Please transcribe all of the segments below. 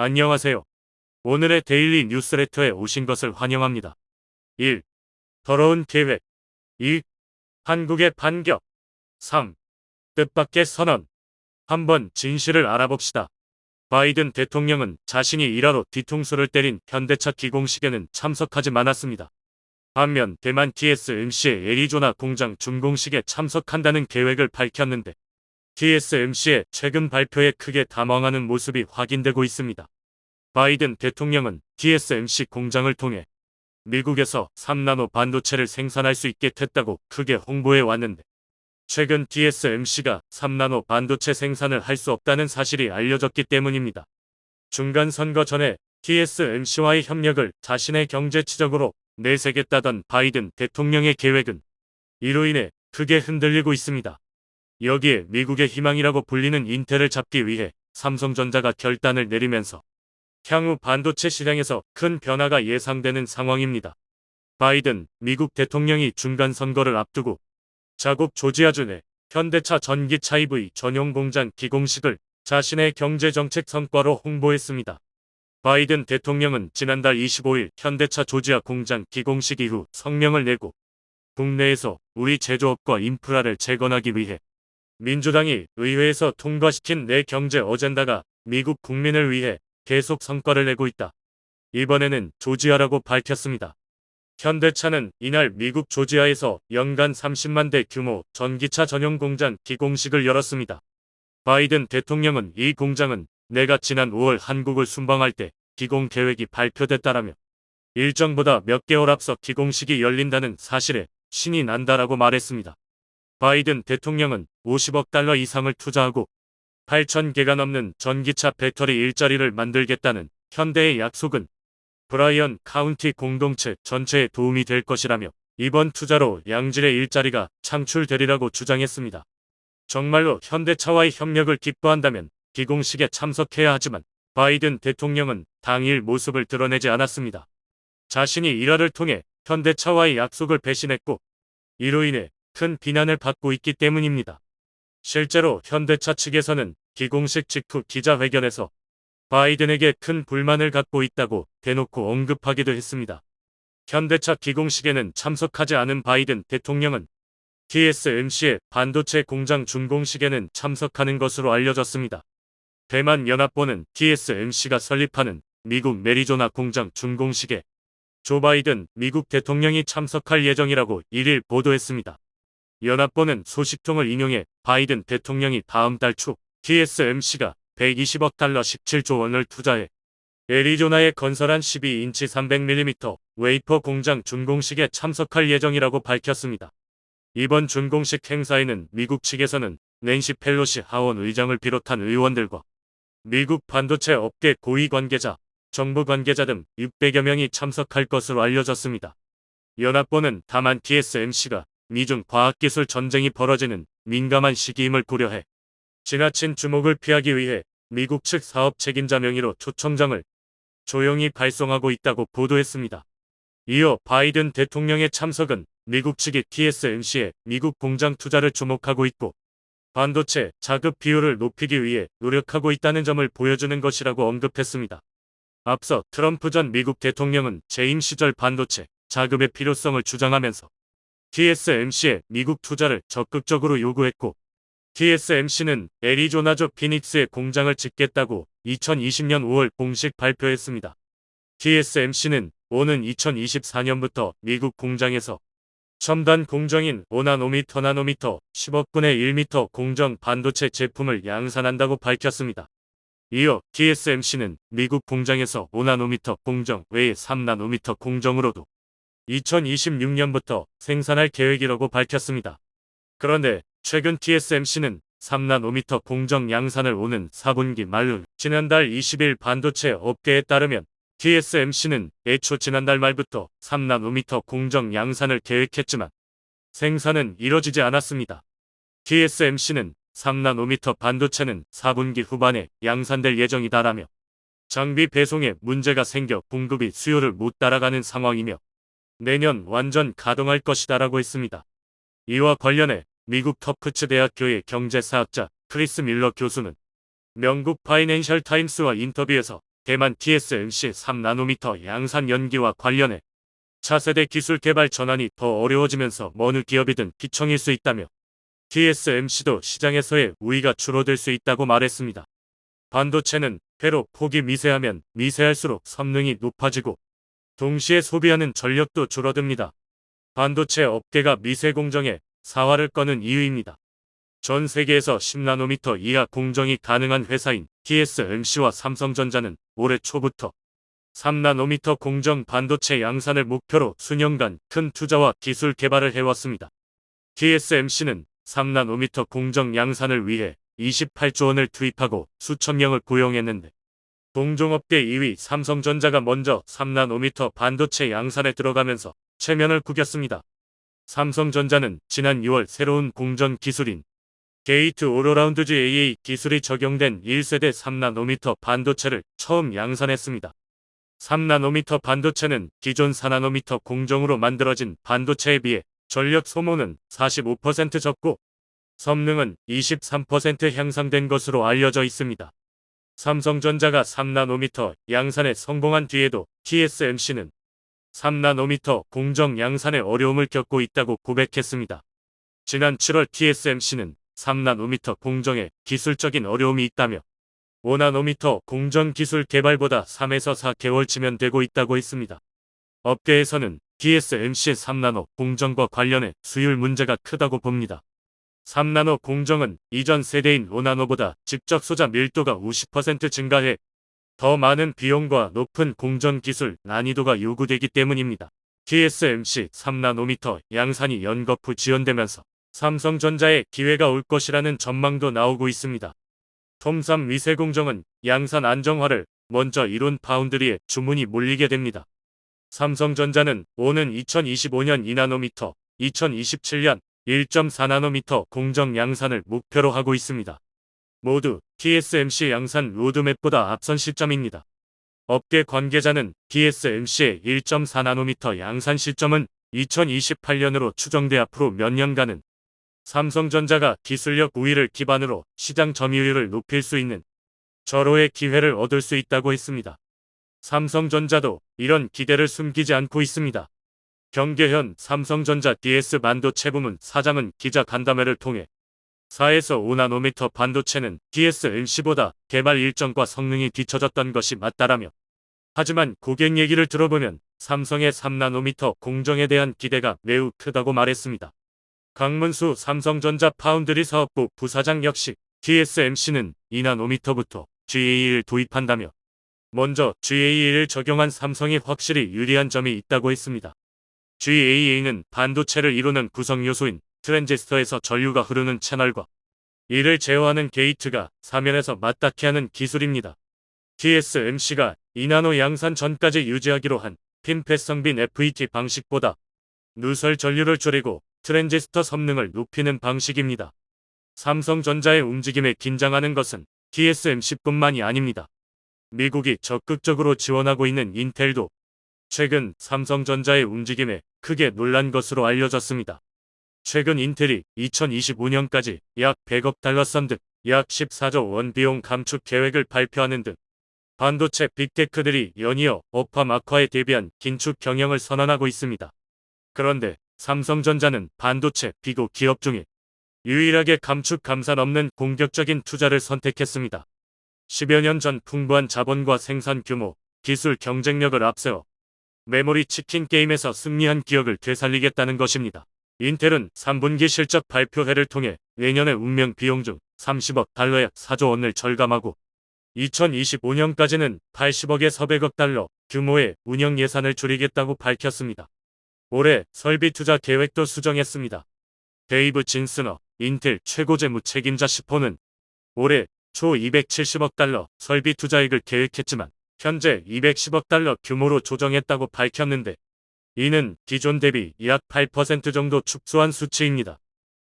안녕하세요. 오늘의 데일리 뉴스레터에 오신 것을 환영합니다. 1. 더러운 계획 2. 한국의 반격 3. 뜻밖의 선언 한번 진실을 알아봅시다. 바이든 대통령은 자신이 일하러 뒤통수를 때린 현대차 기공식에는 참석하지 않았습니다. 반면 대만 TSMC의 애리조나 공장 준공식에 참석한다는 계획을 밝혔는데 TSMC의 최근 발표에 크게 당황하는 모습이 확인되고 있습니다. 바이든 대통령은 TSMC 공장을 통해 미국에서 3나노 반도체를 생산할 수 있게 됐다고 크게 홍보해 왔는데 최근 TSMC가 3나노 반도체 생산을 할 수 없다는 사실이 알려졌기 때문입니다. 중간 선거 전에 TSMC와의 협력을 자신의 경제치적으로 내세겠다던 바이든 대통령의 계획은 이로 인해 크게 흔들리고 있습니다. 여기에 미국의 희망이라고 불리는 인텔을 잡기 위해 삼성전자가 결단을 내리면서 향후 반도체 시장에서 큰 변화가 예상되는 상황입니다. 바이든 미국 대통령이 중간 선거를 앞두고 자국 조지아주의 현대차 전기차 EV 전용 공장 기공식을 자신의 경제정책 성과로 홍보했습니다. 바이든 대통령은 지난달 25일 현대차 조지아 공장 기공식 이후 성명을 내고 국내에서 우리 제조업과 인프라를 재건하기 위해 민주당이 의회에서 통과시킨 내 경제 어젠다가 미국 국민을 위해 계속 성과를 내고 있다. 이번에는 조지아라고 밝혔습니다. 현대차는 이날 미국 조지아에서 연간 30만 대 규모 전기차 전용 공장 기공식을 열었습니다. 바이든 대통령은 이 공장은 내가 지난 5월 한국을 순방할 때 기공 계획이 발표됐다라며 일정보다 몇 개월 앞서 기공식이 열린다는 사실에 신이 난다라고 말했습니다. 바이든 대통령은 50억 달러 이상을 투자하고 8천 개가 넘는 전기차 배터리 일자리를 만들겠다는 현대의 약속은 브라이언 카운티 공동체 전체에 도움이 될 것이라며 이번 투자로 양질의 일자리가 창출되리라고 주장했습니다. 정말로 현대차와의 협력을 기뻐한다면 기공식에 참석해야 하지만 바이든 대통령은 당일 모습을 드러내지 않았습니다. 자신이 일화를 통해 현대차와의 약속을 배신했고 이로 인해 큰 비난을 받고 있기 때문입니다. 실제로 현대차 측에서는 기공식 직후 기자회견에서 바이든에게 큰 불만을 갖고 있다고 대놓고 언급하기도 했습니다. 현대차 기공식에는 참석하지 않은 바이든 대통령은 TSMC의 반도체 공장 준공식에는 참석하는 것으로 알려졌습니다. 대만 연합본은 TSMC가 설립하는 미국 메리조나 공장 준공식에 조 바이든 미국 대통령이 참석할 예정이라고 1일 보도했습니다. 연합본은 소식통을 인용해 바이든 대통령이 다음 달 초 TSMC가 120억 달러 17조 원을 투자해 애리조나에 건설한 12인치 300mm 웨이퍼 공장 준공식에 참석할 예정이라고 밝혔습니다. 이번 준공식 행사에는 미국 측에서는 낸시 펠로시 하원 의장을 비롯한 의원들과 미국 반도체 업계 고위 관계자, 정부 관계자 등 600여 명이 참석할 것으로 알려졌습니다. 연합본은 다만 TSMC가 미중 과학기술 전쟁이 벌어지는 민감한 시기임을 고려해 지나친 주목을 피하기 위해 미국 측 사업 책임자 명의로 초청장을 조용히 발송하고 있다고 보도했습니다. 이어 바이든 대통령의 참석은 미국 측이 TSMC의 미국 공장 투자를 주목하고 있고 반도체 자급 비율을 높이기 위해 노력하고 있다는 점을 보여주는 것이라고 언급했습니다. 앞서 트럼프 전 미국 대통령은 재임 시절 반도체 자급의 필요성을 주장하면서 TSMC의 미국 투자를 적극적으로 요구했고 TSMC는 애리조나주 피닉스에 공장을 짓겠다고 2020년 5월 공식 발표했습니다. TSMC는 오는 2024년부터 미국 공장에서 첨단 공정인 5나노미터 나노미터 10억분의 1미터 공정 반도체 제품을 양산한다고 밝혔습니다. 이어 TSMC는 미국 공장에서 5나노미터 공정 외에 3나노미터 공정으로도 2026년부터 생산할 계획이라고 밝혔습니다. 그런데 최근 TSMC는 3나노미터 공정 양산을 오는 4분기 말로 지난달 20일 반도체 업계에 따르면 TSMC는 애초 지난달 말부터 3나노미터 공정 양산을 계획했지만 생산은 이뤄지지 않았습니다. TSMC는 3나노미터 반도체는 4분기 후반에 양산될 예정이다라며 장비 배송에 문제가 생겨 공급이 수요를 못 따라가는 상황이며 내년 완전 가동할 것이다라고 했습니다. 이와 관련해 미국 터프츠 대학교의 경제사학자 크리스 밀러 교수는 영국 파이낸셜 타임스와 인터뷰에서 대만 TSMC 3나노미터 양산 연기와 관련해 차세대 기술 개발 전환이 더 어려워지면서 어느 기업이든 피청일 수 있다며 TSMC도 시장에서의 우위가 줄어들 수 있다고 말했습니다. 반도체는 회로 폭이 미세하면 미세할수록 성능이 높아지고 동시에 소비하는 전력도 줄어듭니다. 반도체 업계가 미세 공정에 사활을 꺼는 이유입니다. 전 세계에서 10나노미터 이하 공정이 가능한 회사인 TSMC와 삼성전자는 올해 초부터 3나노미터 공정 반도체 양산을 목표로 수년간 큰 투자와 기술 개발을 해왔습니다. TSMC는 3나노미터 공정 양산을 위해 28조 원을 투입하고 수천 명을 고용했는데 동종업계 2위 삼성전자가 먼저 3나노미터 반도체 양산에 들어가면서 체면을 구겼습니다. 삼성전자는 지난 6월 새로운 공정 기술인 게이트 오로라운드 GAA 기술이 적용된 1세대 3나노미터 반도체를 처음 양산했습니다. 3나노미터 반도체는 기존 4나노미터 공정으로 만들어진 반도체에 비해 전력 소모는 45% 적고 성능은 23% 향상된 것으로 알려져 있습니다. 삼성전자가 3나노미터 양산에 성공한 뒤에도 TSMC는 3나노미터 공정 양산에 어려움을 겪고 있다고 고백했습니다. 지난 7월 TSMC는 3나노미터 공정에 기술적인 어려움이 있다며 5나노미터 공정 기술 개발보다 3에서 4개월 치면 되고 있다고 했습니다. 업계에서는 TSMC의 3나노 공정과 관련해 수율 문제가 크다고 봅니다. 3나노 공정은 이전 세대인 5나노보다 직접 소자 밀도가 50% 증가해 더 많은 비용과 높은 공정 기술 난이도가 요구되기 때문입니다. TSMC 3나노미터 양산이 연거푸 지연되면서 삼성전자에 기회가 올 것이라는 전망도 나오고 있습니다. 톰삼 위세공정은 양산 안정화를 먼저 이룬 파운드리에 주문이 몰리게 됩니다. 삼성전자는 오는 2025년 2나노미터, 2027년 1.4나노미터 공정 양산을 목표로 하고 있습니다. 모두 TSMC 양산 로드맵보다 앞선 시점입니다. 업계 관계자는 TSMC의 1.4나노미터 양산 시점은 2028년으로 추정돼 앞으로 몇 년간은 삼성전자가 기술력 우위를 기반으로 시장 점유율을 높일 수 있는 절호의 기회를 얻을 수 있다고 했습니다. 삼성전자도 이런 기대를 숨기지 않고 있습니다. 경계현 삼성전자 DS 반도체 부문 사장은 기자 간담회를 통해 4에서 5나노미터 반도체는 TSMC보다 개발 일정과 성능이 뒤처졌던 것이 맞다라며 하지만 고객 얘기를 들어보면 삼성의 3나노미터 공정에 대한 기대가 매우 크다고 말했습니다. 강문수 삼성전자 파운드리 사업부 부사장 역시 TSMC는 2나노미터부터 GAE를 도입한다며 먼저 GAE를 적용한 삼성이 확실히 유리한 점이 있다고 했습니다. GAA는 반도체를 이루는 구성 요소인 트랜지스터에서 전류가 흐르는 채널과 이를 제어하는 게이트가 사면에서 맞닿게 하는 기술입니다. TSMC가 2나노 양산 전까지 유지하기로 한 핀패성빈 FET 방식보다 누설 전류를 줄이고 트랜지스터 성능을 높이는 방식입니다. 삼성전자의 움직임에 긴장하는 것은 TSMC뿐만이 아닙니다. 미국이 적극적으로 지원하고 있는 인텔도 최근 삼성전자의 움직임에 크게 놀란 것으로 알려졌습니다. 최근 인텔이 2025년까지 약 100억 달러 선등약 14조 원 비용 감축 계획을 발표하는 등 반도체 빅테크들이 연이어 업화 악화에 대비한 긴축 경영을 선언하고 있습니다. 그런데 삼성전자는 반도체 비고 기업 중에 유일하게 감축 감산 없는 공격적인 투자를 선택했습니다. 10여 년 전 풍부한 자본과 생산 규모, 기술 경쟁력을 앞세워 메모리 치킨 게임에서 승리한 기억을 되살리겠다는 것입니다. 인텔은 3분기 실적 발표회를 통해 내년의 운명 비용 중 30억 달러의 4조 원을 절감하고 2025년까지는 80억에 400억 달러 규모의 운영 예산을 줄이겠다고 밝혔습니다. 올해 설비 투자 계획도 수정했습니다. 데이브 진스너 인텔 최고 재무 책임자 10호는 올해 초 270억 달러 설비 투자액을 계획했지만 현재 210억 달러 규모로 조정했다고 밝혔는데 이는 기존 대비 약 8% 정도 축소한 수치입니다.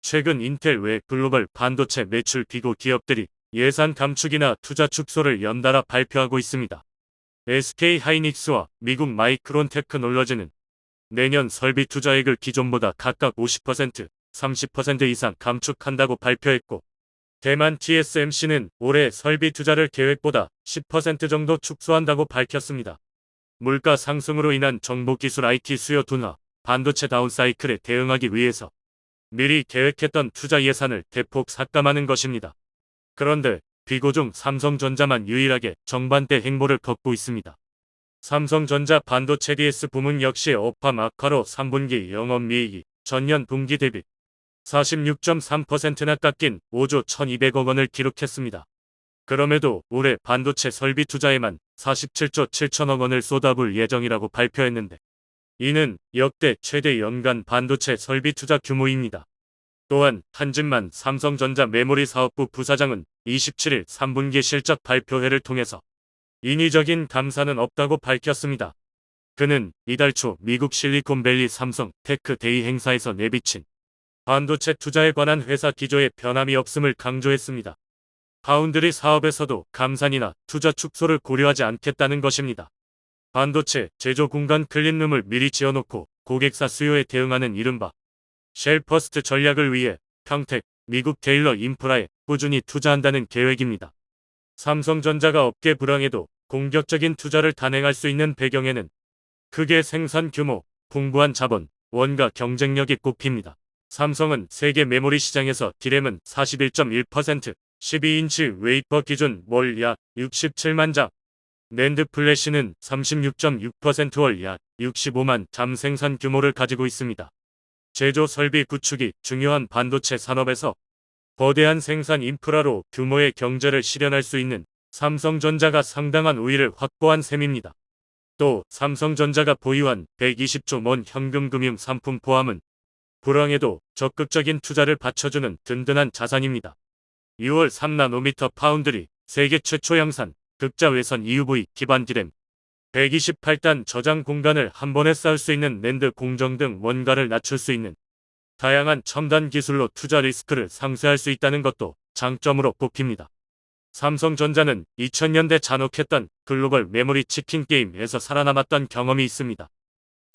최근 인텔 외 글로벌 반도체 매출 기고 기업들이 예산 감축이나 투자 축소를 연달아 발표하고 있습니다. SK 하이닉스와 미국 마이크론 테크놀로지는 내년 설비 투자액을 기존보다 각각 50%, 30% 이상 감축한다고 발표했고 대만 TSMC는 올해 설비 투자를 계획보다 10% 정도 축소한다고 밝혔습니다. 물가 상승으로 인한 정보 기술 IT 수요 둔화, 반도체 다운사이클에 대응하기 위해서 미리 계획했던 투자 예산을 대폭 삭감하는 것입니다. 그런데 비고 중 삼성전자만 유일하게 정반대 행보를 걷고 있습니다. 삼성전자 반도체 DS 부문 역시 업황 악화로 3분기 영업이익이 전년 동기 대비 46.3%나 깎인 5조 1200억 원을 기록했습니다. 그럼에도 올해 반도체 설비 투자에만 47조 7천억 원을 쏟아부을 예정이라고 발표했는데 이는 역대 최대 연간 반도체 설비 투자 규모입니다. 또한 한진만 삼성전자 메모리 사업부 부사장은 27일 3분기 실적 발표회를 통해서 인위적인 감사는 없다고 밝혔습니다. 그는 이달 초 미국 실리콘밸리 삼성 테크 데이 행사에서 내비친 반도체 투자에 관한 회사 기조에 변함이 없음을 강조했습니다. 파운드리 사업에서도 감산이나 투자 축소를 고려하지 않겠다는 것입니다. 반도체 제조 공간 클린룸을 미리 지어놓고 고객사 수요에 대응하는 이른바 쉘퍼스트 전략을 위해 평택, 미국 테일러 인프라에 꾸준히 투자한다는 계획입니다. 삼성전자가 업계 불황에도 공격적인 투자를 단행할 수 있는 배경에는 크게 생산 규모, 풍부한 자본, 원가 경쟁력이 꼽힙니다. 삼성은 세계 메모리 시장에서 디램은 41.1%, 12인치 웨이퍼 기준 월약 67만 장, 낸드 플래시는 36.6%월 약 65만 잠 생산 규모를 가지고 있습니다. 제조 설비 구축이 중요한 반도체 산업에서 거대한 생산 인프라로 규모의 경제를 실현할 수 있는 삼성전자가 상당한 우위를 확보한 셈입니다. 또 삼성전자가 보유한 120조 원 현금금융 상품 포함은 불황에도 적극적인 투자를 받쳐주는 든든한 자산입니다. 6월 3나노미터 파운드리 세계 최초 양산 극자 외선 EUV 기반 디램 128단 저장 공간을 한 번에 쌓을 수 있는 랜드 공정 등 원가를 낮출 수 있는 다양한 첨단 기술로 투자 리스크를 상쇄할 수 있다는 것도 장점으로 꼽힙니다. 삼성전자는 2000년대 잔혹했던 글로벌 메모리 치킨 게임에서 살아남았던 경험이 있습니다.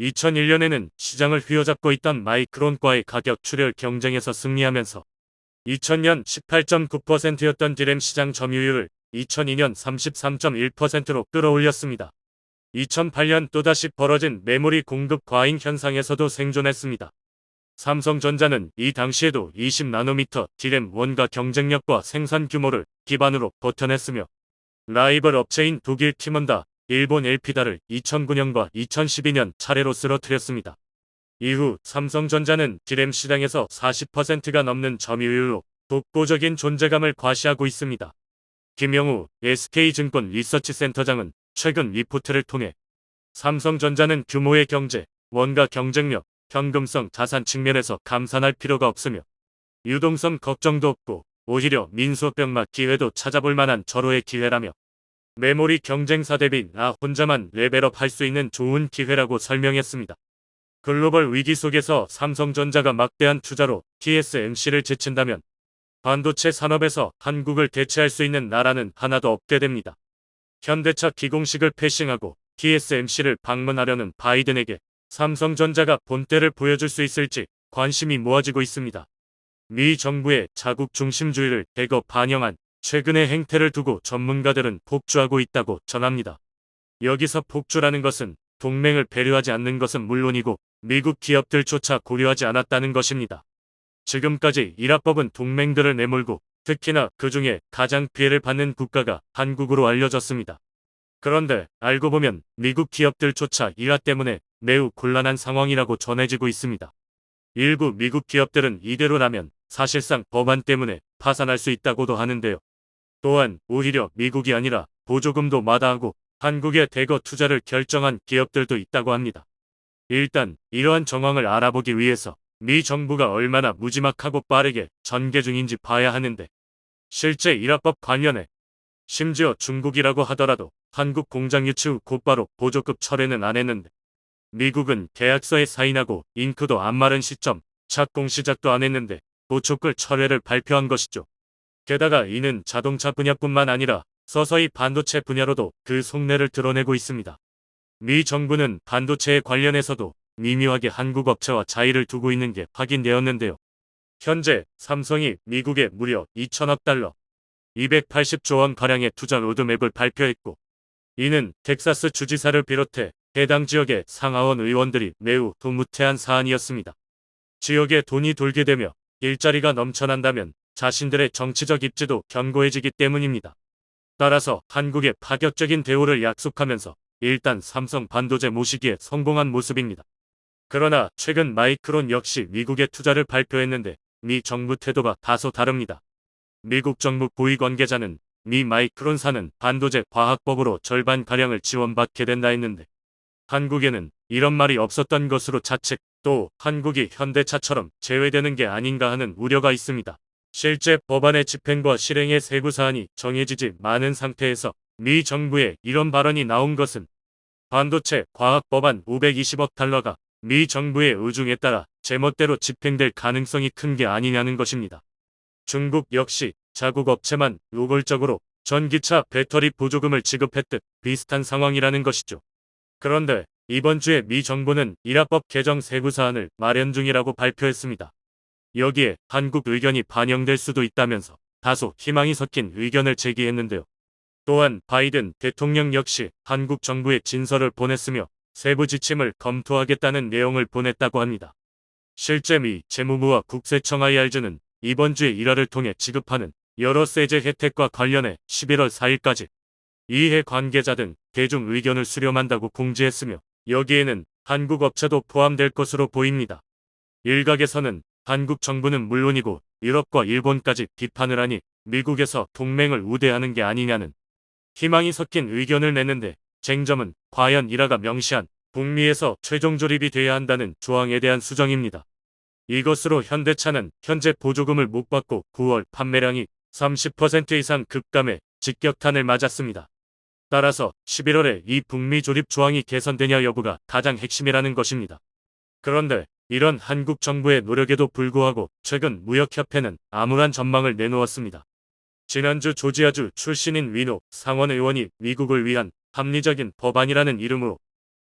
2001년에는 시장을 휘어잡고 있던 마이크론과의 가격 출혈 경쟁에서 승리하면서 2000년 18.9%였던 디램 시장 점유율을 2002년 33.1%로 끌어올렸습니다. 2008년 또다시 벌어진 메모리 공급 과잉 현상에서도 생존했습니다. 삼성전자는 이 당시에도 20나노미터 디램 원가 경쟁력과 생산 규모를 기반으로 버텨냈으며 라이벌 업체인 독일 티먼다, 일본 엘피다를 2009년과 2012년 차례로 쓰러뜨렸습니다. 이후 삼성전자는 디램 시장에서 40%가 넘는 점유율로 독보적인 존재감을 과시하고 있습니다. 김영우 SK증권 리서치센터장은 최근 리포트를 통해 삼성전자는 규모의 경제, 원가 경쟁력, 현금성 자산 측면에서 감산할 필요가 없으며 유동성 걱정도 없고 오히려 민수병맛 기회도 찾아볼 만한 절호의 기회라며 메모리 경쟁사 대비 나 혼자만 레벨업 할 수 있는 좋은 기회라고 설명했습니다. 글로벌 위기 속에서 삼성전자가 막대한 투자로 TSMC를 제친다면 반도체 산업에서 한국을 대체할 수 있는 나라는 하나도 없게 됩니다. 현대차 기공식을 패싱하고 TSMC를 방문하려는 바이든에게 삼성전자가 본때를 보여줄 수 있을지 관심이 모아지고 있습니다. 미 정부의 자국 중심주의를 대거 반영한 최근의 행태를 두고 전문가들은 폭주하고 있다고 전합니다. 여기서 폭주라는 것은 동맹을 배려하지 않는 것은 물론이고 미국 기업들조차 고려하지 않았다는 것입니다. 지금까지 일합법은 동맹들을 내몰고 특히나 그 중에 가장 피해를 받는 국가가 한국으로 알려졌습니다. 그런데 알고 보면 미국 기업들조차 일화 때문에 매우 곤란한 상황이라고 전해지고 있습니다. 일부 미국 기업들은 이대로라면 사실상 법안 때문에 파산할 수 있다고도 하는데요. 또한 오히려 미국이 아니라 보조금도 마다하고 한국에 대거 투자를 결정한 기업들도 있다고 합니다. 일단 이러한 정황을 알아보기 위해서 미 정부가 얼마나 무지막하고 빠르게 전개 중인지 봐야 하는데 실제 일합법 관련해 심지어 중국이라고 하더라도 한국 공장 유치 후 곧바로 보조급 철회는 안 했는데 미국은 계약서에 사인하고 잉크도 안 마른 시점 착공 시작도 안 했는데 보초급 철회를 발표한 것이죠. 게다가 이는 자동차 분야뿐만 아니라 서서히 반도체 분야로도 그 속내를 드러내고 있습니다. 미 정부는 반도체에 관련해서도 미묘하게 한국 업체와 차이를 두고 있는 게 확인되었는데요. 현재 삼성이 미국에 무려 2천억 달러, 280조 원 가량의 투자 로드맵을 발표했고 이는 텍사스 주지사를 비롯해 해당 지역의 상하원 의원들이 매우 흐뭇해한 사안이었습니다. 지역에 돈이 돌게 되며 일자리가 넘쳐난다면 자신들의 정치적 입지도 견고해지기 때문입니다. 따라서 한국의 파격적인 대우를 약속하면서 일단 삼성 반도체 모시기에 성공한 모습입니다. 그러나 최근 마이크론 역시 미국의 투자를 발표했는데 미 정부 태도가 다소 다릅니다. 미국 정부 고위 관계자는 미 마이크론사는 반도체 과학법으로 절반가량을 지원받게 된다 했는데 한국에는 이런 말이 없었던 것으로 자책 또 한국이 현대차처럼 제외되는 게 아닌가 하는 우려가 있습니다. 실제 법안의 집행과 실행의 세부 사안이 정해지지 않은 상태에서 미 정부의 이런 발언이 나온 것은 반도체 과학 법안 520억 달러가 미 정부의 의중에 따라 제멋대로 집행될 가능성이 큰 게 아니냐는 것입니다. 중국 역시 자국 업체만 노골적으로 전기차 배터리 보조금을 지급했듯 비슷한 상황이라는 것이죠. 그런데 이번 주에 미 정부는 일합법 개정 세부 사안을 마련 중이라고 발표했습니다. 여기에 한국 의견이 반영될 수도 있다면서 다소 희망이 섞인 의견을 제기했는데요. 또한 바이든 대통령 역시 한국 정부에 진서를 보냈으며 세부 지침을 검토하겠다는 내용을 보냈다고 합니다. 실제 미 재무부와 국세청 IR즈는 이번 주에 일화를 통해 지급하는 여러 세제 혜택과 관련해 11월 4일까지 이해 관계자 등 대중 의견을 수렴한다고 공지했으며 여기에는 한국 업체도 포함될 것으로 보입니다. 일각에서는 한국 정부는 물론이고 유럽과 일본까지 비판을 하니 미국에서 동맹을 우대하는 게 아니냐는 희망이 섞인 의견을 내는데 쟁점은 과연 이라가 명시한 북미에서 최종 조립이 돼야 한다는 조항에 대한 수정입니다. 이것으로 현대차는 현재 보조금을 못 받고 9월 판매량이 30% 이상 급감해 직격탄을 맞았습니다. 따라서 11월에 이 북미 조립 조항이 개선되냐 여부가 가장 핵심이라는 것입니다. 그런데 이런 한국 정부의 노력에도 불구하고 최근 무역협회는 암울한 전망을 내놓았습니다. 지난주 조지아주 출신인 위노 상원 의원이 미국을 위한 합리적인 법안이라는 이름으로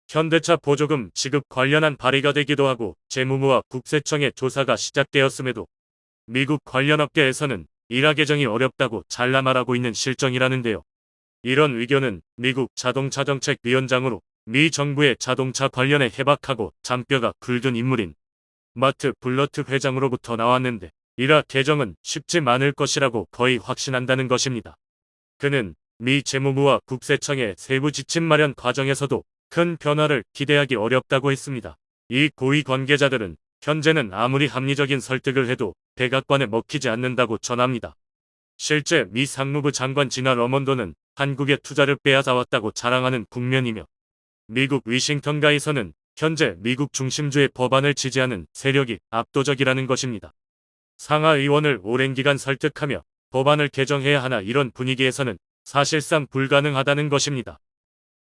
현대차 보조금 지급 관련한 발의가 되기도 하고 재무부와 국세청의 조사가 시작되었음에도 미국 관련 업계에서는 일하 개정이 어렵다고 잘라 말하고 있는 실정이라는데요. 이런 의견은 미국 자동차 정책 위원장으로 미 정부의 자동차 관련해 해박하고 잔뼈가 굵은 인물인 마트 블러트 회장으로부터 나왔는데 이라 개정은 쉽지 않을 것이라고 거의 확신한다는 것입니다. 그는 미 재무부와 국세청의 세부 지침 마련 과정에서도 큰 변화를 기대하기 어렵다고 했습니다. 이 고위 관계자들은 현재는 아무리 합리적인 설득을 해도 백악관에 먹히지 않는다고 전합니다. 실제 미 상무부 장관 지나 러먼도는 한국의 투자를 빼앗아왔다고 자랑하는 국면이며 미국 위싱턴가에서는 현재 미국 중심주의 법안을 지지하는 세력이 압도적이라는 것입니다. 상하 의원을 오랜 기간 설득하며 법안을 개정해야 하나 이런 분위기에서는 사실상 불가능하다는 것입니다.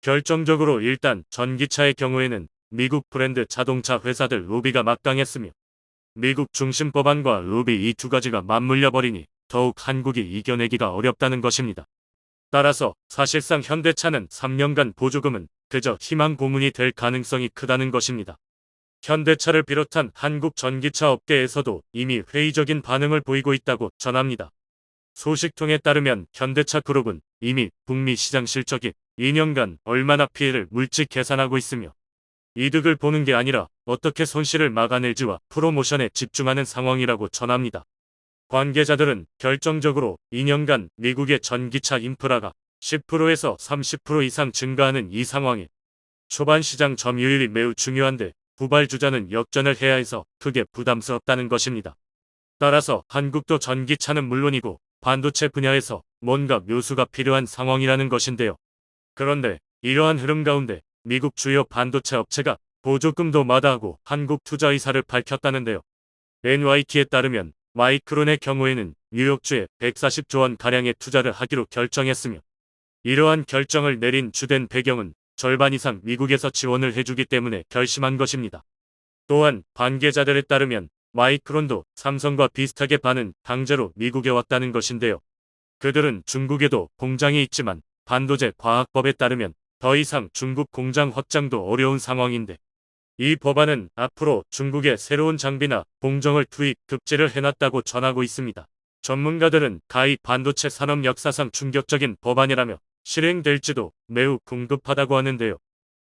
결정적으로 일단 전기차의 경우에는 미국 브랜드 자동차 회사들 로비가 막강했으며 미국 중심 법안과 로비 이 두 가지가 맞물려 버리니 더욱 한국이 이겨내기가 어렵다는 것입니다. 따라서 사실상 현대차는 3년간 보조금은 그저 희망 고문이 될 가능성이 크다는 것입니다. 현대차를 비롯한 한국 전기차 업계에서도 이미 회의적인 반응을 보이고 있다고 전합니다. 소식통에 따르면 현대차 그룹은 이미 북미 시장 실적이 2년간 얼마나 피해를 물질 계산하고 있으며 이득을 보는 게 아니라 어떻게 손실을 막아낼지와 프로모션에 집중하는 상황이라고 전합니다. 관계자들은 결정적으로 2년간 미국의 전기차 인프라가 10%에서 30% 이상 증가하는 이 상황에 초반 시장 점유율이 매우 중요한데 후발주자는 역전을 해야 해서 크게 부담스럽다는 것입니다. 따라서 한국도 전기차는 물론이고 반도체 분야에서 뭔가 묘수가 필요한 상황이라는 것인데요. 그런데 이러한 흐름 가운데 미국 주요 반도체 업체가 보조금도 마다하고 한국 투자 의사를 밝혔다는데요. NYT에 따르면 마이크론의 경우에는 뉴욕주에 140조 원 가량의 투자를 하기로 결정했으며 이러한 결정을 내린 주된 배경은 절반 이상 미국에서 지원을 해주기 때문에 결심한 것입니다. 또한 관계자들에 따르면 마이크론도 삼성과 비슷하게 반은 강제로 미국에 왔다는 것인데요. 그들은 중국에도 공장이 있지만 반도체 과학법에 따르면 더 이상 중국 공장 확장도 어려운 상황인데 이 법안은 앞으로 중국에 새로운 장비나 공정을 투입 급제를 해놨다고 전하고 있습니다. 전문가들은 가히 반도체 산업 역사상 충격적인 법안이라며 실행될지도 매우 궁금하다고 하는데요.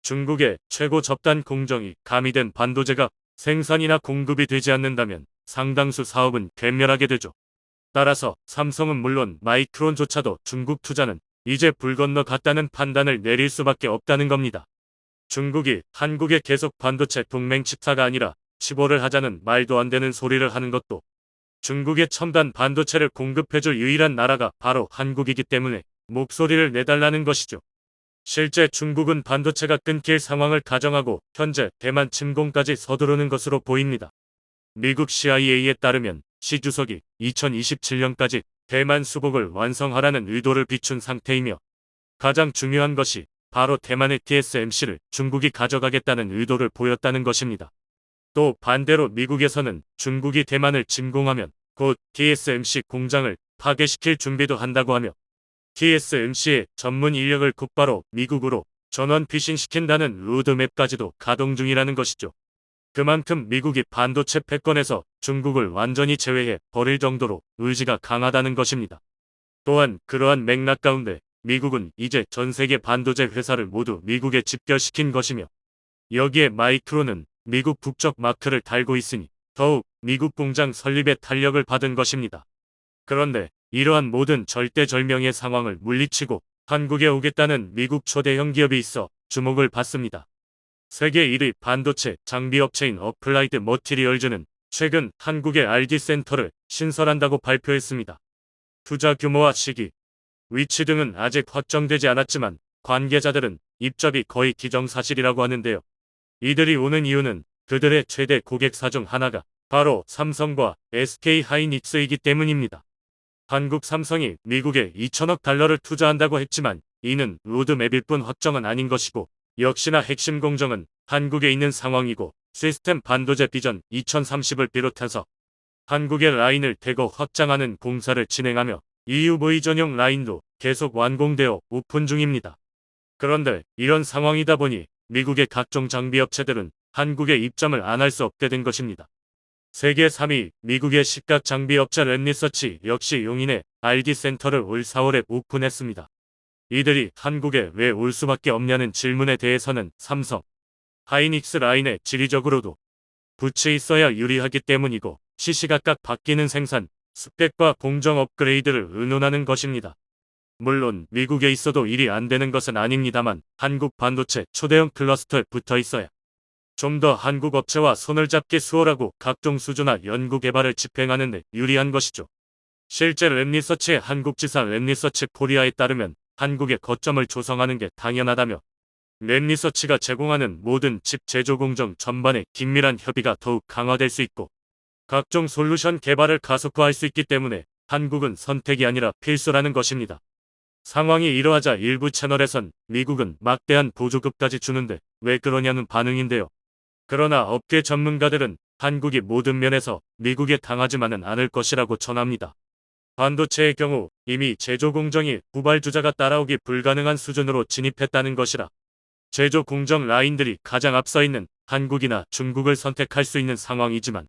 중국의 최고 접단 공정이 가미된 반도체가 생산이나 공급이 되지 않는다면 상당수 사업은 괴멸하게 되죠. 따라서 삼성은 물론 마이크론조차도 중국 투자는 이제 불 건너 갔다는 판단을 내릴 수밖에 없다는 겁니다. 중국이 한국에 계속 반도체 동맹 칩사가 아니라 치보를 하자는 말도 안 되는 소리를 하는 것도 중국의 첨단 반도체를 공급해줄 유일한 나라가 바로 한국이기 때문에 목소리를 내달라는 것이죠. 실제 중국은 반도체가 끊길 상황을 가정하고 현재 대만 침공까지 서두르는 것으로 보입니다. 미국 CIA에 따르면 시 주석이 2027년까지 대만 수복을 완성하라는 의도를 비춘 상태이며 가장 중요한 것이 바로 대만의 TSMC를 중국이 가져가겠다는 의도를 보였다는 것입니다. 또 반대로 미국에서는 중국이 대만을 침공하면 곧 TSMC 공장을 파괴시킬 준비도 한다고 하며 TSMC의 전문 인력을 곧바로 미국으로 전원 피신시킨다는 로드맵까지도 가동 중이라는 것이죠. 그만큼 미국이 반도체 패권에서 중국을 완전히 제외해 버릴 정도로 의지가 강하다는 것입니다. 또한 그러한 맥락 가운데 미국은 이제 전 세계 반도체 회사를 모두 미국에 집결시킨 것이며 여기에 마이크론은 미국 국적 마크를 달고 있으니 더욱 미국 공장 설립에 탄력을 받은 것입니다. 그런데 이러한 모든 절대절명의 상황을 물리치고 한국에 오겠다는 미국 초대형 기업이 있어 주목을 받습니다. 세계 1위 반도체 장비 업체인 어플라이드 머티리얼즈는 최근 한국의 RD 센터를 신설한다고 발표했습니다. 투자 규모와 시기, 위치 등은 아직 확정되지 않았지만 관계자들은 입점이 거의 기정사실이라고 하는데요. 이들이 오는 이유는 그들의 최대 고객사 중 하나가 바로 삼성과 SK 하이닉스이기 때문입니다. 한국 삼성이 미국에 2천억 달러를 투자한다고 했지만 이는 로드맵일 뿐 확정은 아닌 것이고 역시나 핵심 공정은 한국에 있는 상황이고 시스템 반도체 비전 2030을 비롯해서 한국의 라인을 대거 확장하는 공사를 진행하며 EUV 전용 라인도 계속 완공되어 오픈 중입니다. 그런데 이런 상황이다 보니 미국의 각종 장비 업체들은 한국에 입점을 안 할 수 없게 된 것입니다. 세계 3위 미국의 식각 장비 업체 랩리서치 역시 용인에 RD 센터를 올 4월에 오픈했습니다. 이들이 한국에 왜 올 수밖에 없냐는 질문에 대해서는 삼성, 하이닉스 라인에 지리적으로도 붙여 있어야 유리하기 때문이고 시시각각 바뀌는 생산, 스펙과 공정 업그레이드를 의논하는 것입니다. 물론 미국에 있어도 일이 안 되는 것은 아닙니다만 한국 반도체 초대형 클러스터에 붙어 있어야 좀 더 한국 업체와 손을 잡기 수월하고 각종 수주나 연구 개발을 집행하는 데 유리한 것이죠. 실제 랩리서치의 한국지사 랩리서치 코리아에 따르면 한국의 거점을 조성하는 게 당연하다며 랩리서치가 제공하는 모든 칩 제조 공정 전반의 긴밀한 협의가 더욱 강화될 수 있고 각종 솔루션 개발을 가속화할 수 있기 때문에 한국은 선택이 아니라 필수라는 것입니다. 상황이 이러하자 일부 채널에선 미국은 막대한 보조급까지 주는데 왜 그러냐는 반응인데요. 그러나 업계 전문가들은 한국이 모든 면에서 미국에 당하지만은 않을 것이라고 전합니다. 반도체의 경우 이미 제조 공정이 후발주자가 따라오기 불가능한 수준으로 진입했다는 것이라 제조 공정 라인들이 가장 앞서 있는 한국이나 중국을 선택할 수 있는 상황이지만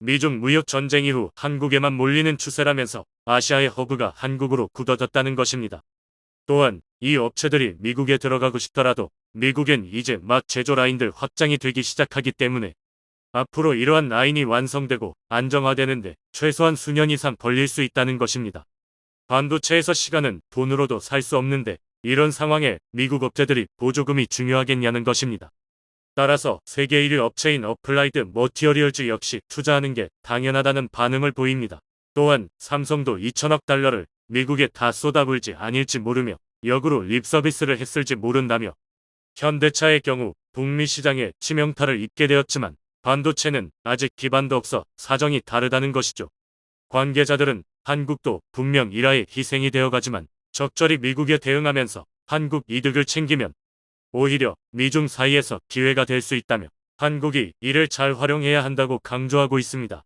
미중 무역 전쟁 이후 한국에만 몰리는 추세라면서 아시아의 허브가 한국으로 굳어졌다는 것입니다. 또한 이 업체들이 미국에 들어가고 싶더라도 미국엔 이제 막 제조 라인들 확장이 되기 시작하기 때문에 앞으로 이러한 라인이 완성되고 안정화되는데 최소한 수년 이상 걸릴 수 있다는 것입니다. 반도체에서 시간은 돈으로도 살 수 없는데 이런 상황에 미국 업체들이 보조금이 중요하겠냐는 것입니다. 따라서 세계 1위 업체인 어플라이드 머티어리얼즈 역시 투자하는 게 당연하다는 반응을 보입니다. 또한 삼성도 2천억 달러를 미국에 다 쏟아부을지 아닐지 모르며 역으로 립서비스를 했을지 모른다며 현대차의 경우 북미 시장에 치명타를 입게 되었지만 반도체는 아직 기반도 없어 사정이 다르다는 것이죠. 관계자들은 한국도 분명 이라의 희생이 되어가지만 적절히 미국에 대응하면서 한국 이득을 챙기면 오히려 미중 사이에서 기회가 될 수 있다며 한국이 이를 잘 활용해야 한다고 강조하고 있습니다.